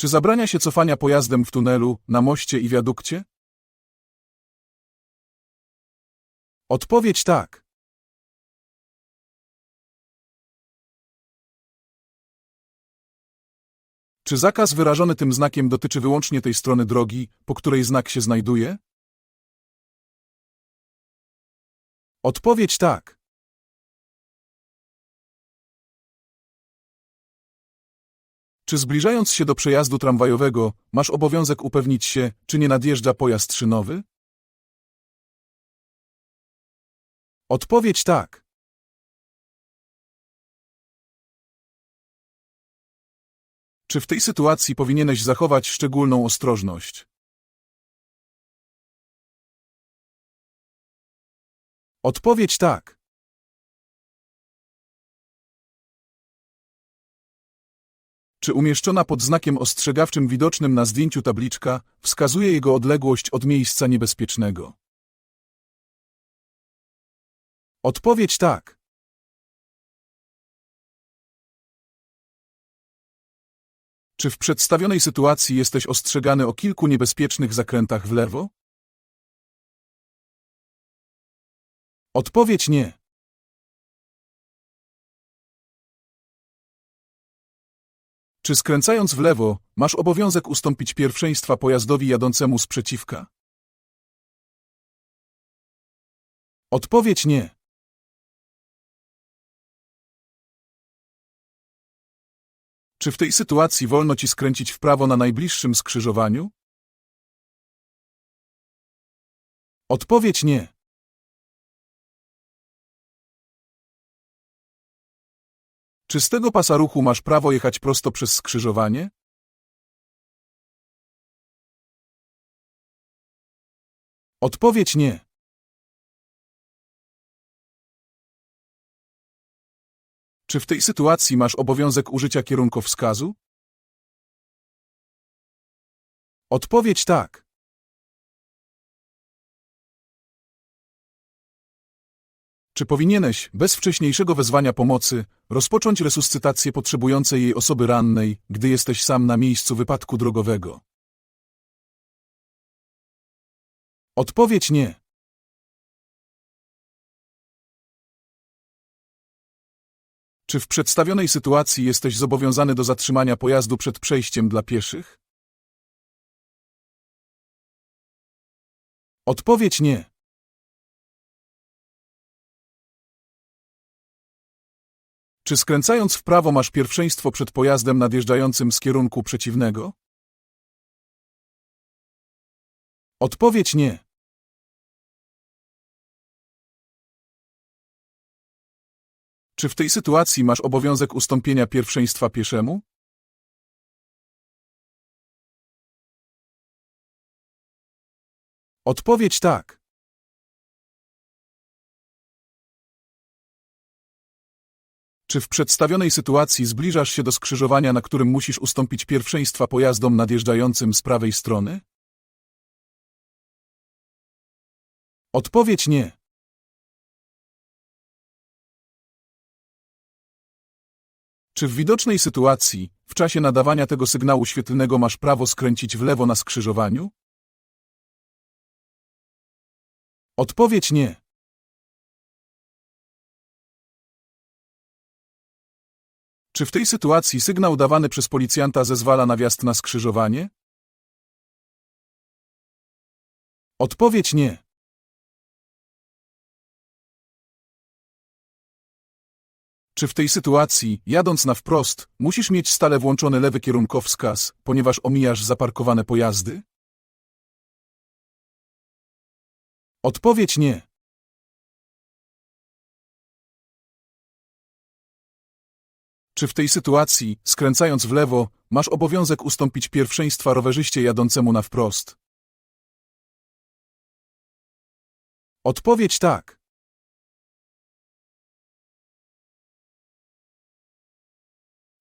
Czy zabrania się cofania pojazdem w tunelu, na moście i wiadukcie? Odpowiedź tak. Czy zakaz wyrażony tym znakiem dotyczy wyłącznie tej strony drogi, po której znak się znajduje? Odpowiedź tak. Czy zbliżając się do przejazdu tramwajowego, masz obowiązek upewnić się, czy nie nadjeżdża pojazd szynowy? Odpowiedź tak. Czy w tej sytuacji powinieneś zachować szczególną ostrożność? Odpowiedź tak. Czy umieszczona pod znakiem ostrzegawczym widocznym na zdjęciu tabliczka wskazuje jego odległość od miejsca niebezpiecznego? Odpowiedź tak. Czy w przedstawionej sytuacji jesteś ostrzegany o kilku niebezpiecznych zakrętach w lewo? Odpowiedź nie. Czy skręcając w lewo, masz obowiązek ustąpić pierwszeństwa pojazdowi jadącemu z przeciwka? Odpowiedź nie. Czy w tej sytuacji wolno ci skręcić w prawo na najbliższym skrzyżowaniu? Odpowiedź nie. Czy z tego pasa ruchu masz prawo jechać prosto przez skrzyżowanie? Odpowiedź nie. Czy w tej sytuacji masz obowiązek użycia kierunkowskazu? Odpowiedź tak. Czy powinieneś, bez wcześniejszego wezwania pomocy, rozpocząć resuscytację potrzebującej jej osoby rannej, gdy jesteś sam na miejscu wypadku drogowego? Odpowiedź nie. Czy w przedstawionej sytuacji jesteś zobowiązany do zatrzymania pojazdu przed przejściem dla pieszych? Odpowiedź nie. Czy skręcając w prawo masz pierwszeństwo przed pojazdem nadjeżdżającym z kierunku przeciwnego? Odpowiedź nie. Czy w tej sytuacji masz obowiązek ustąpienia pierwszeństwa pieszemu? Odpowiedź tak. Czy w przedstawionej sytuacji zbliżasz się do skrzyżowania, na którym musisz ustąpić pierwszeństwa pojazdom nadjeżdżającym z prawej strony? Odpowiedź nie. Czy w widocznej sytuacji, w czasie nadawania tego sygnału świetlnego masz prawo skręcić w lewo na skrzyżowaniu? Odpowiedź nie. Czy w tej sytuacji sygnał dawany przez policjanta zezwala na wjazd na skrzyżowanie? Odpowiedź nie. Czy w tej sytuacji, jadąc na wprost, musisz mieć stale włączony lewy kierunkowskaz, ponieważ omijasz zaparkowane pojazdy? Odpowiedź nie. Czy w tej sytuacji, skręcając w lewo, masz obowiązek ustąpić pierwszeństwa rowerzyście jadącemu na wprost? Odpowiedź tak.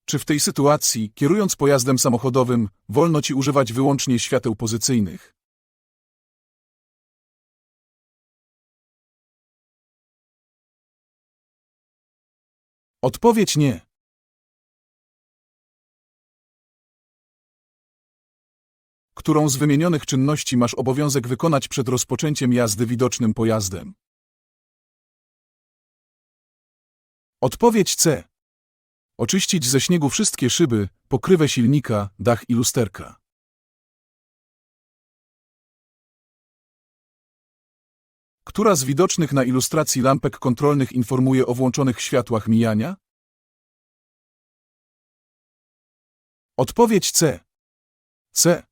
Czy w tej sytuacji, kierując pojazdem samochodowym, wolno ci używać wyłącznie świateł pozycyjnych? Odpowiedź nie. Którą z wymienionych czynności masz obowiązek wykonać przed rozpoczęciem jazdy widocznym pojazdem? Odpowiedź C. Oczyścić ze śniegu wszystkie szyby, pokrywę silnika, dach i lusterka. Która z widocznych na ilustracji lampek kontrolnych informuje o włączonych światłach mijania? Odpowiedź C. C.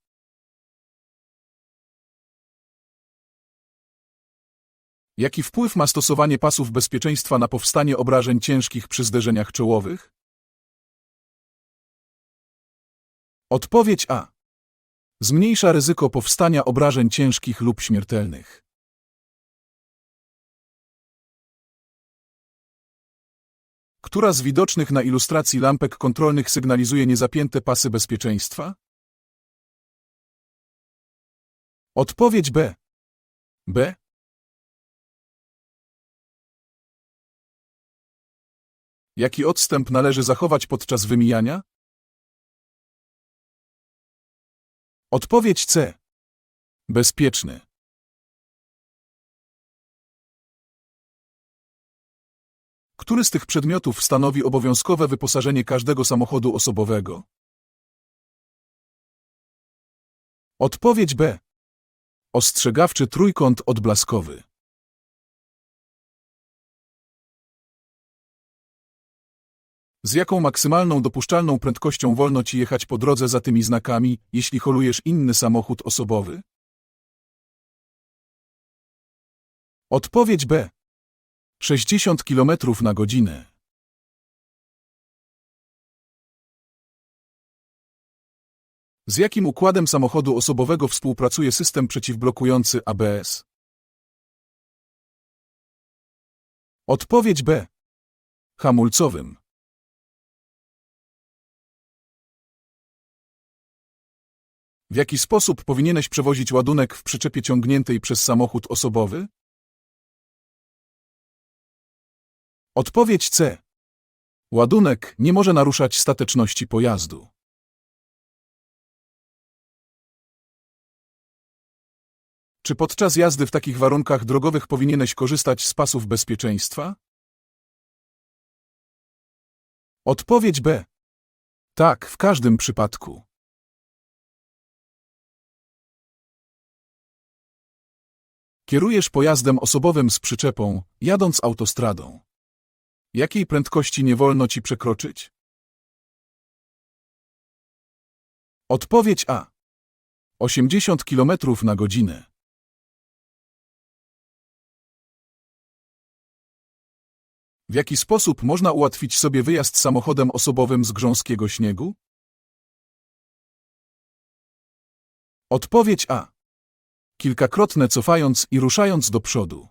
Jaki wpływ ma stosowanie pasów bezpieczeństwa na powstanie obrażeń ciężkich przy zderzeniach czołowych? Odpowiedź A. Zmniejsza ryzyko powstania obrażeń ciężkich lub śmiertelnych. Która z widocznych na ilustracji lampek kontrolnych sygnalizuje niezapięte pasy bezpieczeństwa? Odpowiedź B. B. Jaki odstęp należy zachować podczas wymijania? Odpowiedź C. Bezpieczny. Który z tych przedmiotów stanowi obowiązkowe wyposażenie każdego samochodu osobowego? Odpowiedź B. Ostrzegawczy trójkąt odblaskowy. Z jaką maksymalną dopuszczalną prędkością wolno ci jechać po drodze za tymi znakami, jeśli holujesz inny samochód osobowy? Odpowiedź B. 60 km na godzinę. Z jakim układem samochodu osobowego współpracuje system przeciwblokujący ABS? Odpowiedź B. Hamulcowym. W jaki sposób powinieneś przewozić ładunek w przyczepie ciągniętej przez samochód osobowy? Odpowiedź C. Ładunek nie może naruszać stateczności pojazdu. Czy podczas jazdy w takich warunkach drogowych powinieneś korzystać z pasów bezpieczeństwa? Odpowiedź B. Tak, w każdym przypadku. Kierujesz pojazdem osobowym z przyczepą, jadąc autostradą. Jakiej prędkości nie wolno ci przekroczyć? Odpowiedź A. 80 km na godzinę. W jaki sposób można ułatwić sobie wyjazd samochodem osobowym z grząskiego śniegu? Odpowiedź A. Kilkakrotne cofając i ruszając do przodu.